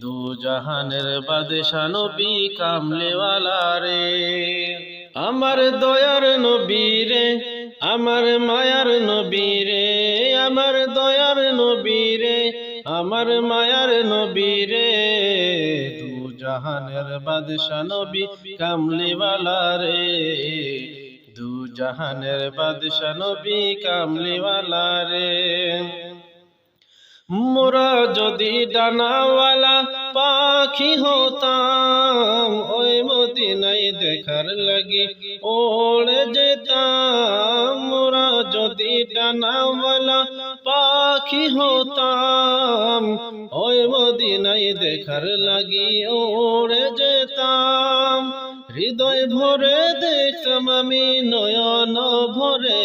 দু জাহানের বাদশা কামলেওয়ালা রে। আমার দয়ার নবী আমার মায়ার নবী আমার দয়ার নবী আমার মায়ার নবী রে। দু জাহানের বাদশা নবী কামলিওয়ালা রে। দু জাহানের বাদশা নবী কামলিওয়ালা রে। মোরা যদি ডানাওয়ালা পাখি হতাম, ওই মদিনাই দেখার লাগি ওড়ে যেতাম। মোরা যদি ডানাওয়ালা পাখি হতাম, ওই মদিনাই দেখার লাগি ওড়ে যেতাম। হৃদয় ভরে দেখতাম আমি নয়ন ভরে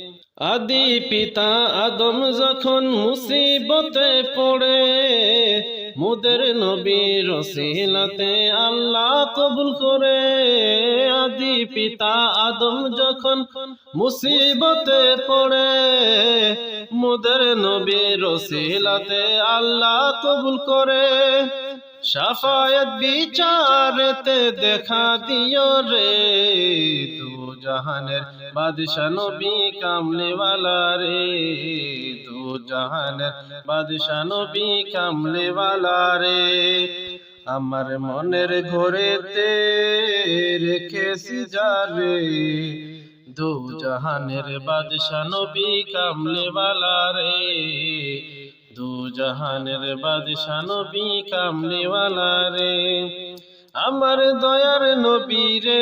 আদি পিতা আদম যখন মুসিবতে পড়ে, মুদের নবী রসিলাতে আল্লাহ কবুল করে। আদি পিতা আদম যখন মুসিবতে পড়ে, মুদের নবী রসিলাতে আল্লাহ কবুল করে। সাফায়াত বিচারেতে দেখা দিও রে তু জাহানের বাদশা নবী কামলেওয়ালা রে। তু জাহানের বাদশা নবী কামলেওয়ালা রে। আমার মনের ঘরেতে রেখেছি যারে দু জাহানের বাদশা নবী কামলেওয়ালা রে। দু জাহানের বাদশা নবী কামলিওয়ালা রে। আমার দয়ার নবী রে